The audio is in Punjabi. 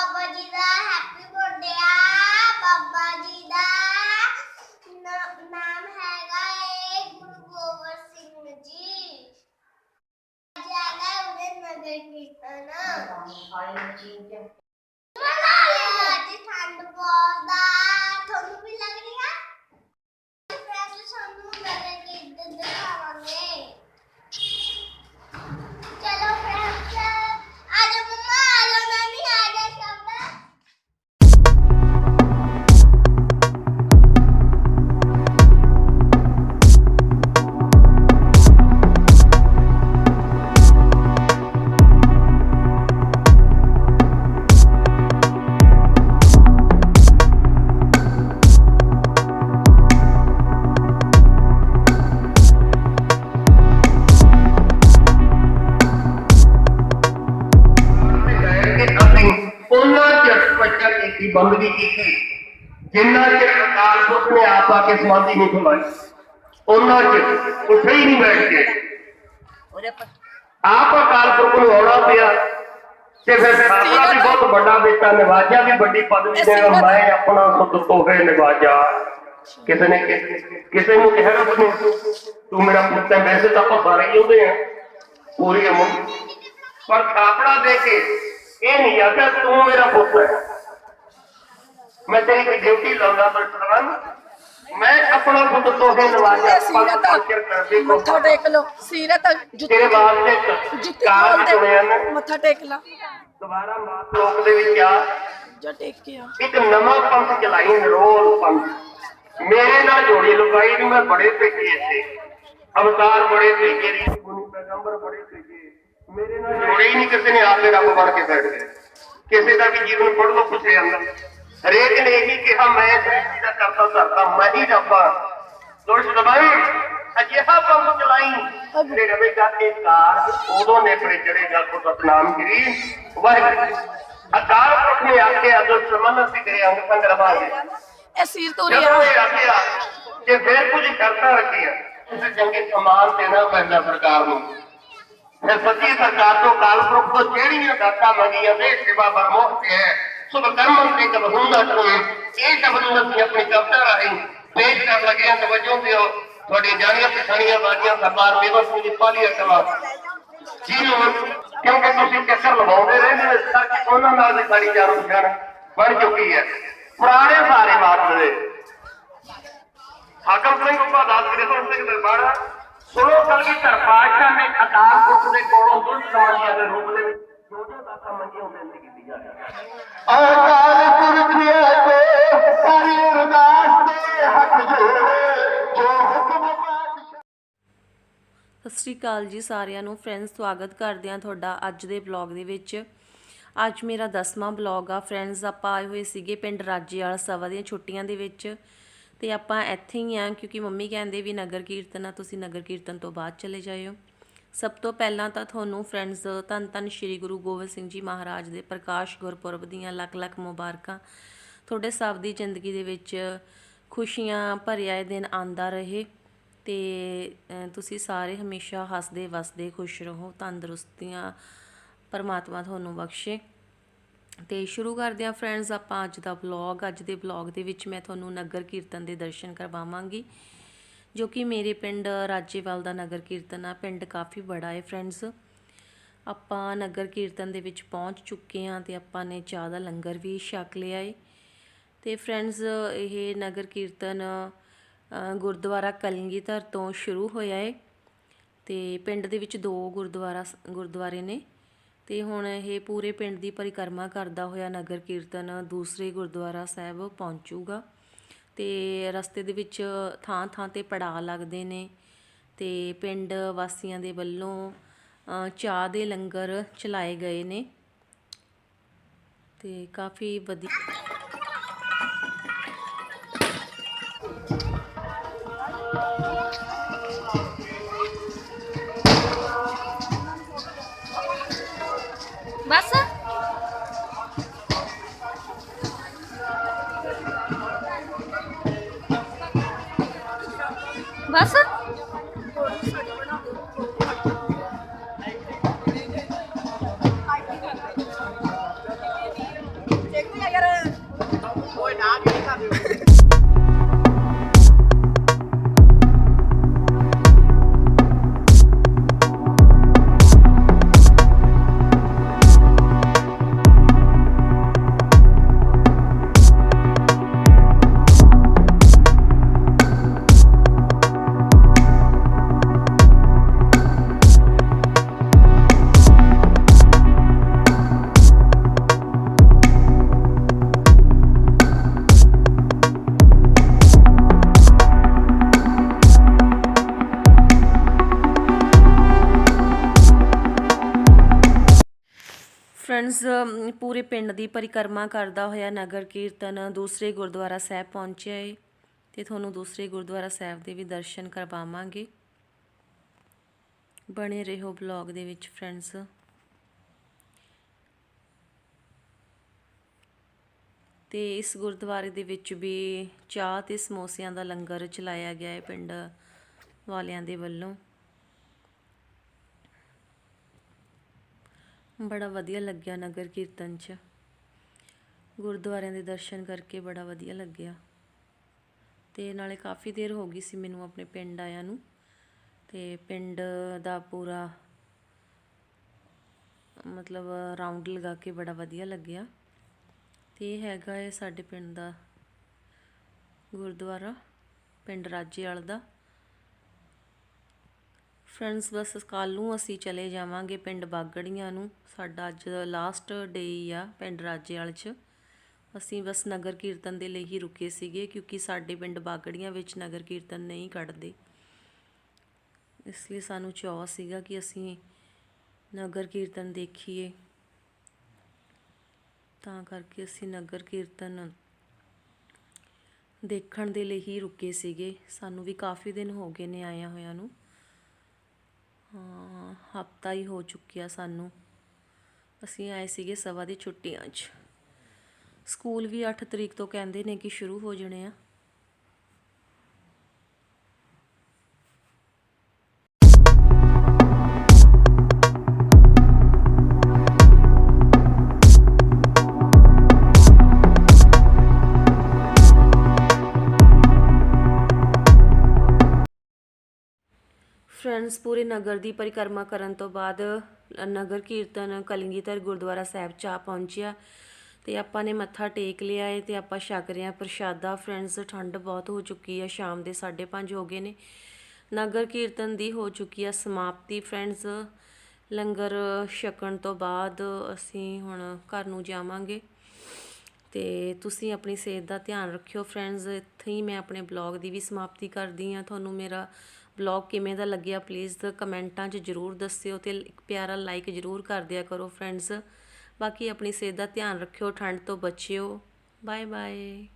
Babaji the happy. ਕੀਤੀ ਬੰਦਗੀ ਕੀਤੀ। ਜਿੰਨਾ ਚਿਰ ਅਕਾਲ ਪੁਰਖ ਨੇ ਆਪ ਆ ਕੇ ਸਮਾਧੀ ਨਹੀਂ ਖਵਾਈ ਉਹਨਾਂ ਚਿਰ ਉੱਥੇ ਹੀ ਨਹੀਂ ਬੈਠ ਕੇ। ਆਪ ਅਕਾਲ ਪੁਰਖ ਨੂੰ ਆਉਣਾ ਪਿਆ ਤੇ ਫਿਰ ਸਾਡਾ ਵੀ ਬਹੁਤ ਵੱਡਾ ਬੇਟਾ ਨਿਵਾਜਿਆ ਵੀ ਵੱਡੀ ਪਦਵੀ ਦੇਗਾ ਮੈਂ ਆਪਣਾ ਸੁੱਤ ਤੋਹੇ ਨਿਵਾਜਾ। ਕਿਸੇ ਨੇ ਕਿਸੇ ਨੂੰ ਕਿਹਾ ਨਾ ਤੂੰ ਤੂੰ ਮੇਰਾ ਪੁੱਤ ਹੈ ਵੈਸੇ ਤਾਂ ਆਪਾਂ ਸਾਰੇ ਹੀ ਉਹਦੇ ਆ ਪੂਰੀ ਅਮਨ ਪਰ ਥਾਪੜਾ ਦੇ ਕੇ ਇਹ ਨਹੀਂ ਆਖਿਆ ਤੂੰ ਮੇਰਾ ਪੁੱਤ ਹੈ। ਮੈਂ ਤੇਰੀ ਕੋਈ ਡਿਊਟੀ ਲਾਉਂਦਾ ਬਰਤਨ ਮੈਂ ਆਪਣਾ ਪੁੱਤ ਤੋਹੇ ਨਵਾਜਾ ਸੀਰਤ ਮੱਥਾ ਟੇਕ ਲੋ ਸੀਰਤ ਤੇਰੇ ਜੁੱਤੀ ਵਾਸਤੇ ਇੱਕ ਜੁੱਤੀ ਖੋਲ ਦੇ। ਮੱਥਾ ਟੇਕ ਲਾ। ਦੁਬਾਰਾ ਮਾਤ ਲੋਕ ਦੇ ਵਿੱਚ ਆ। ਜਾ ਟੇਕ ਕੇ ਆ। ਇੱਕ ਨਵਾਂ ਪੰਥ ਚਲਾਈ ਨਰੋਲ ਪੰਥ। ਮੇਰੇ ਨਾਲ ਜੋੜੀ ਲੁਕਾਈ ਨੂੰ ਮੈਂ ਬੜੇ ਭੇਜੇ ਇੱਥੇ। ਅਵਤਾਰ ਬੜੇ ਭੇਜੇ ਰੀ ਗੁਣੀ ਪੈਗੰਬਰ ਬੜੇ ਭੇਜੇ ਮੇਰੇ ਨਾਲ ਜੋੜੇ ਹੀ ਨਹੀਂ ਕਿਸੇ ਨੇ ਆਪੇ ਰੱਬ ਬਣ ਕੇ ਬੈਠ ਗਏ। ਕਿਸੇ ਦਾ ਵੀ ਜੀਵਨ ਪੜ ਲੋ ਪੁੱਛੇ ਜਾਂਦਾ। ਹਰੇਕ ਨੇ ਇਹੀ ਕਿਹਾ ਮੈਂ ਸ੍ਰਿਸ਼ਟੀ ਦਾ ਕਰਤਾ ਧਰਤਾ ਮੈਂ ਹੀ ਰੱਬਾ। ਦੋਸ਼ ਦਬਾਈ ਅਜਿਹਾ ਪੰਥ ਚਲਾਈ ਜਿਹੜੇ ਰਵੇਗਾ ਤੇ ਕਾਰ ਉਦੋਂ ਨੇ ਪਰੇ ਚੜੇਗਾ ਕੋ ਸਤਨਾਮ ਕਰੀ। ਵਾਹਿਗੁਰੂ ਅਕਾਲ ਪੁਰਖ ਨੇ ਆਖਿਆ ਜੋ ਸਮਨ ਅਸੀਂ ਤੇਰੇ ਅੰਗ ਸੰਗ ਰਵਾਂਗੇ। ਇਹ ਸੀਰ ਤੋਰੀ ਜਦੋਂ ਆ ਇਹ ਆਖਿਆ ਕਿ ਫਿਰ ਕੁਝ ਕਰਤਾ ਰੱਖਿਆ ਉਸ ਚੰਗੇ ਸਮਾਨ ਦੇਣਾ ਪੈਂਦਾ ਸਰਕਾਰ ਨੂੰ। ਫਿਰ ਸੱਚੀ ਸਰਕਾਰ ਤੋਂ ਕਾਲ ਪੁਰਖ ਤੋਂ ਜਿਹੜੀਆਂ ਦਾਤਾਂ ਮੰਗੀਆਂ ਨੇ? ਸੇਵਾ ਬਰਮੋਖ ਤੇ ਹੈ। ਸੁਭ ਤੇ ਕਬ ਹੁੰਦਾ ਇਹ ਸ਼ਬਦ ਨੂੰ ਆਪਣੀ ਕਵਿਤਾ ਰਾਹੀਂ ਪੇਸ਼ ਕਰਨ ਲੱਗੇ ਤਵੱਜੋ ਦਿਓ ਤੁਹਾਡੀਆਂ ਜਾਣੀਆਂ ਪਛਾਣੀਆਂ ਬਾਜੀਆਂ ਸਰਦਾਰ ਮੇਵਾ ਸਿੰਘ ਦੀ ਪਾਲੀ ਅਕਵਾ ਜੀ ਕਿਉਂਕਿ ਤੁਸੀਂ ਚੱਕਰ ਲਵਾਉਂਦੇ ਰਹਿੰਦੇ ਹੋ, ਇਸ ਉਹਨਾਂ ਨਾਲ ਵੀ ਸਾਡੀ ਜਾਣ ਬਣ ਚੁੱਕੀ ਹੈ। ਪੁਰਾਣੇ ਸਾਰੇ ਮਾਤ ਹਾਕਮ ਸਿੰਘ ਉੱਪਾ ਦਾਸ ਕ੍ਰਿਸ਼ਨ ਸਿੰਘ ਦਰਬਾਰਾ ਸੁਣੋ ਕਲਗੀ ਪਾਤਸ਼ਾਹ ਨੇ ਅਕਾਲ ਪੁਰਖ ਦੇ ਕੋਲੋਂ ਦੁੱਧ ਸਵਾਰੀਆਂ ਦੇ ਰੂਪ ਦੇ ਵਿੱਚ ਜੋ ਜੋ ਦਾਤਾ ਮੰਗੀਆਂ ਬੇਨਤੀ ਕੀਤੀ ਅਕਾਲ ਪੁਰਖ ਦੇ ਸਾਰੀ ਅਰਦਾਸ ਦੇ ਹੱਥ ਜੋੜੇ ਜੋ ਹੁਕਮ ਸਤਿ ਸ਼੍ਰੀ ਅਕਾਲ ਜੀ ਸਾਰਿਆਂ ਨੂੰ। ਫਰੈਂਡਸ ਸਵਾਗਤ ਕਰਦੇ ਹਾਂ ਤੁਹਾਡਾ ਅੱਜ ਦੇ ਬਲੌਗ ਦੇ ਵਿੱਚ। ਅੱਜ ਮੇਰਾ 10ਵਾਂ ਬਲੌਗ ਆ। ਫਰੈਂਡਸ ਆਪਾਂ ਆਏ ਹੋਏ ਸੀਗੇ ਪਿੰਡ ਰਾਜੇ ਵਾਲਾ ਸਭਾ ਦੀਆਂ ਛੁੱਟੀਆਂ ਦੇ ਵਿੱਚ। ਤੇ ਆਪਾਂ ਇੱਥੇ ਹੀ ਆ ਕਿਉਂਕਿ ਮੰਮੀ ਕਹਿੰਦੇ ਵੀ ਨਗਰ ਕੀਰਤਨ ਆ। ਤੁਸੀਂ ਨਗਰ ਕੀਰਤਨ ਤੋਂ ਬਾਅਦ ਚਲੇ ਜਾਇਓ। ਸਭ ਤੋਂ ਪਹਿਲਾਂ ਤਾਂ ਤੁਹਾਨੂੰ ਫਰੈਂਡਸ ਧੰਨ ਧੰਨ ਸ਼੍ਰੀ ਗੁਰੂ ਗੋਬਿੰਦ ਸਿੰਘ ਜੀ ਮਹਾਰਾਜ ਦੇ ਪ੍ਰਕਾਸ਼ ਗੁਰਪੁਰਬ ਦੀਆਂ ਲੱਖ ਲੱਖ ਮੁਬਾਰਕਾਂ। ਤੁਹਾਡੇ ਸਭ ਦੀ ਜ਼ਿੰਦਗੀ ਦੇ ਵਿੱਚ ਖੁਸ਼ੀਆਂ ਭਰਿਆ ਇਹ ਦਿਨ ਆਂਦਾ ਰਹੇ ਤੇ ਤੁਸੀਂ ਸਾਰੇ ਹਮੇਸ਼ਾ ਹੱਸਦੇ ਵਸਦੇ ਖੁਸ਼ ਰਹੋ, ਤੰਦਰੁਸਤੀਆਂ ਪਰਮਾਤਮਾ ਤੁਹਾਨੂੰ ਬਖਸ਼ੇ। ਤੇ ਸ਼ੁਰੂ ਕਰਦੇ ਹਾਂ ਫਰੈਂਡਸ ਆਪਾਂ ਅੱਜ ਦਾ ਵਲੌਗ ਅੱਜ ਦੇ ਵਲੌਗ ਦੇ ਵਿੱਚ ਮੈਂ ਤੁਹਾਨੂੰ ਨਗਰ ਕੀਰਤਨ ਦੇ ਦਰਸ਼ਨ ਕਰਵਾਵਾਂਗੀ। ਜੋ ਕਿ ਮੇਰੇ ਪਿੰਡ ਰਾਜੇਵਾਲ ਦਾ ਨਗਰ ਕੀਰਤਨ ਆ, ਪਿੰਡ ਕਾਫੀ ਬੜਾ ਹੈ ਫਰੈਂਡਸ ਆਪਾਂ ਨਗਰ ਕੀਰਤਨ ਦੇ ਵਿੱਚ ਪਹੁੰਚ ਚੁੱਕੇ ਹਾਂ ਤੇ ਆਪਾਂ ਨੇ ਚਾਹ ਦਾ ਲੰਗਰ ਵੀ ਛਕ ਲਿਆ ਏ। ਤੇ ਫਰੈਂਡਸ ਇਹ ਨਗਰ ਕੀਰਤਨ ਗੁਰਦੁਆਰਾ ਕਲਿੰਗੀਧਰ ਤੋਂ ਸ਼ੁਰੂ ਹੋਇਆ ਏ। ਤੇ ਪਿੰਡ ਦੇ ਵਿੱਚ ਦੋ ਗੁਰਦੁਆਰਾ ਗੁਰਦੁਆਰੇ ਨੇ। ਤੇ ਹੁਣ ਇਹ ਪੂਰੇ ਪਿੰਡ ਦੀ ਪਰਿਕਰਮਾ ਕਰਦਾ ਹੋਇਆ ਨਗਰ ਕੀਰਤਨ ਦੂਸਰੇ ਗੁਰਦੁਆਰਾ ਸਾਹਿਬ ਪਹੁੰਚੂਗਾ। ਅਤੇ ਰਸਤੇ ਦੇ ਵਿੱਚ ਥਾਂ ਥਾਂ ਤੇ ਪੜਾਅ ਲੱਗਦੇ ਨੇ ਅਤੇ ਪਿੰਡ ਵਾਸੀਆਂ ਦੇ ਵੱਲੋਂ ਚਾਹ ਦੇ ਲੰਗਰ ਚਲਾਏ ਗਏ ਨੇ। ਅਤੇ ਕਾਫੀ ਵਧੀਆ ਬਸ ਫਰੈਂਡਸ ਪੂਰੇ ਪਿੰਡ ਦੀ ਪਰਿਕਰਮਾ ਕਰਦਾ ਹੋਇਆ ਨਗਰ ਕੀਰਤਨ ਦੂਸਰੇ ਗੁਰਦੁਆਰਾ ਸਾਹਿਬ ਪਹੁੰਚਿਆ ਏ ਤੇ ਤੁਹਾਨੂੰ ਦੂਸਰੇ ਗੁਰਦੁਆਰਾ ਸਾਹਿਬ ਦੇ ਵੀ ਦਰਸ਼ਨ ਕਰਵਾਵਾਂਗੇ। ਬਣੇ ਰਹੋ ਬਲੌਗ ਦੇ ਵਿੱਚ ਫਰੈਂਡਸ ਤੇ ਇਸ ਗੁਰਦੁਆਰੇ ਦੇ ਵਿੱਚ ਵੀ ਚਾਹ ਤੇ ਸਮੋਸਿਆਂ ਦਾ ਲੰਗਰ ਚਲਾਇਆ ਗਿਆ ਹੈ ਪਿੰਡ ਵਾਲਿਆਂ ਦੇ ਵੱਲੋਂ। ਬੜਾ ਵਧੀਆ ਲੱਗਿਆ ਨਗਰ ਕੀਰਤਨ 'ਚ। ਗੁਰਦੁਆਰਿਆਂ ਦੇ ਦਰਸ਼ਨ ਕਰਕੇ ਬੜਾ ਵਧੀਆ ਲੱਗਿਆ। ਤੇ ਨਾਲੇ ਕਾਫੀ ਦੇਰ ਹੋ ਗਈ ਸੀ ਮੈਨੂੰ ਆਪਣੇ ਪਿੰਡ ਆਇਆਂ ਨੂੰ। ਤੇ ਪਿੰਡ ਦਾ ਪੂਰਾ ਮਤਲਬ ਰਾਉਂਡ ਲਗਾ ਕੇ ਬੜਾ ਵਧੀਆ ਲੱਗਿਆ। ਤੇ ਇਹ ਹੈਗਾ ਹੈ ਸਾਡੇ ਪਿੰਡ ਦਾ ਗੁਰਦੁਆਰਾ, ਪਿੰਡ ਰਾਜੇਵਾਲ ਦਾ। ਫਰੈਂਡਸ, ਬਸ ਕੱਲ੍ਹ ਨੂੰ ਅਸੀਂ ਚਲੇ ਜਾਵਾਂਗੇ ਪਿੰਡ ਬਾਗੜੀਆਂ ਨੂੰ। ਸਾਡਾ ਅੱਜ ਲਾਸਟ ਡੇ ਆ ਪਿੰਡ ਰਾਜੇਵਾਲ 'ਚ। ਅਸੀਂ ਬਸ ਨਗਰ ਕੀਰਤਨ ਦੇ ਲਈ ਹੀ ਰੁਕੇ ਸੀਗੇ ਕਿਉਂਕਿ ਸਾਡੇ ਪਿੰਡ ਬਾਗੜੀਆਂ ਵਿੱਚ ਨਗਰ ਕੀਰਤਨ ਨਹੀਂ ਕੱਢਦੇ। ਇਸ ਲਈ ਸਾਨੂੰ ਚਾਅ ਸੀਗਾ ਕਿ ਅਸੀਂ ਨਗਰ ਕੀਰਤਨ ਦੇਖੀਏ। ਤਾਂ ਕਰਕੇ ਅਸੀਂ ਨਗਰ ਕੀਰਤਨ ਦੇਖਣ ਦੇ ਲਈ ਹੀ ਰੁਕੇ ਸੀਗੇ। ਸਾਨੂੰ ਵੀ ਕਾਫੀ ਦਿਨ ਹੋ ਗਏ ਨੇ ਆਇਆ ਹੋਇਆਂ ਨੂੰ। ਹਾਂ, ਹਫਤਾ ਹੀ ਹੋ ਚੁੱਕਿਆ ਸਾਨੂੰ। ਅਸੀਂ ਆਏ ਸੀਗੇ ਸਵਾ ਦੀ ਛੁੱਟੀਆਂ 'ਚ। ਸਕੂਲ ਵੀ 8 ਤਰੀਕ ਤੋਂ ਕਹਿੰਦੇ ਨੇ ਕਿ ਸ਼ੁਰੂ ਹੋ ਜਾਣੇ ਆ। ਫਰੈਂਡਸ ਪੂਰੇ ਨਗਰ ਦੀ ਪਰਿਕਰਮਾ ਕਰਨ ਤੋਂ ਬਾਅਦ ਨਗਰ ਕੀਰਤਨ ਕਲਿੰਗੀਧਰ ਗੁਰਦੁਆਰਾ ਸਾਹਿਬ ਚ ਆ ਪਹੁੰਚਿਆ। ਤੇ ਆਪਾਂ ਨੇ ਮੱਥਾ ਟੇਕ ਲਿਆ ਏ ਤੇ ਆਪਾਂ ਛਕ ਰਹੇ ਹਾਂ। ਪ੍ਰਸ਼ਾਦਾ ਫਰੈਂਡਸ ਠੰਡ ਬਹੁਤ ਹੋ ਚੁੱਕੀ ਆ, ਸ਼ਾਮ ਦੇ 5:30 ਹੋ ਗਏ ਨੇ। ਨਗਰ ਕੀਰਤਨ ਦੀ ਹੋ ਚੁੱਕੀ ਆ ਸਮਾਪਤੀ ਫਰੈਂਡਸ ਲੰਗਰ ਛਕਣ ਤੋਂ ਬਾਅਦ ਅਸੀਂ ਹੁਣ ਘਰ ਨੂੰ ਜਾਵਾਂਗੇ। ਤੇ ਤੁਸੀਂ ਆਪਣੀ ਸਿਹਤ ਦਾ ਧਿਆਨ ਰੱਖਿਓ ਫਰੈਂਡਸ ਇੱਥੇ ਹੀ ਮੈਂ ਆਪਣੇ ਬਲੌਗ ਦੀ ਵੀ ਸਮਾਪਤੀ ਕਰਦੀ ਹਾਂ। ਤੁਹਾਨੂੰ ਮੇਰਾ ਬਲੌਗ ਕਿਵੇਂ ਦਾ ਲੱਗਿਆ ਪਲੀਜ਼ ਕਮੈਂਟਾਂ 'ਚ ਜਰੂਰ ਦੱਸਿਓ ਤੇ ਇੱਕ ਪਿਆਰਾ ਲਾਈਕ ਜਰੂਰ ਕਰ ਦਿਆ ਕਰੋ ਫਰੈਂਡਸ ਬਾਕੀ ਆਪਣੀ ਸਿਹਤ ਦਾ ਧਿਆਨ ਰੱਖਿਓ, ਠੰਡ ਤੋਂ ਬਚਿਓ। Bye bye